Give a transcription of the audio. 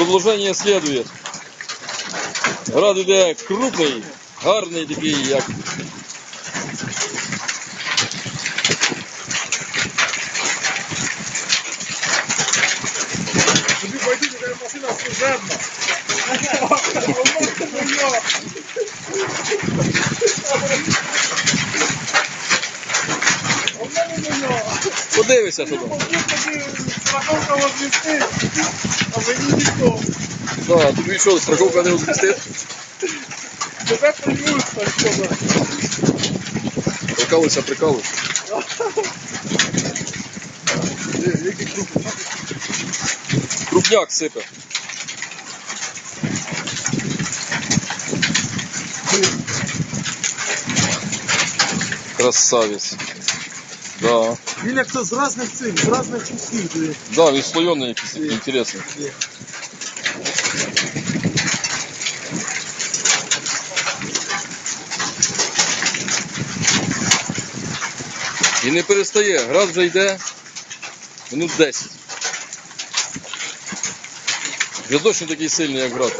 Продовження слідує. Град іде крупний, гарний такий, як машина. Подивися, що там. Страховка возвести, а мені ніхто. Да, тобі що, страховка не відпустить? Тебе приймуть, так сказати. Прикалуйся, прикалуйся. Який крупний. Крупняк сипе. Красавець. Да. Він як то з різних цих, з різних кусків. Да, він слоєний якийсь такий інтересний. І не перестає, град вже йде минут 10. Вже не такий сильний, як град.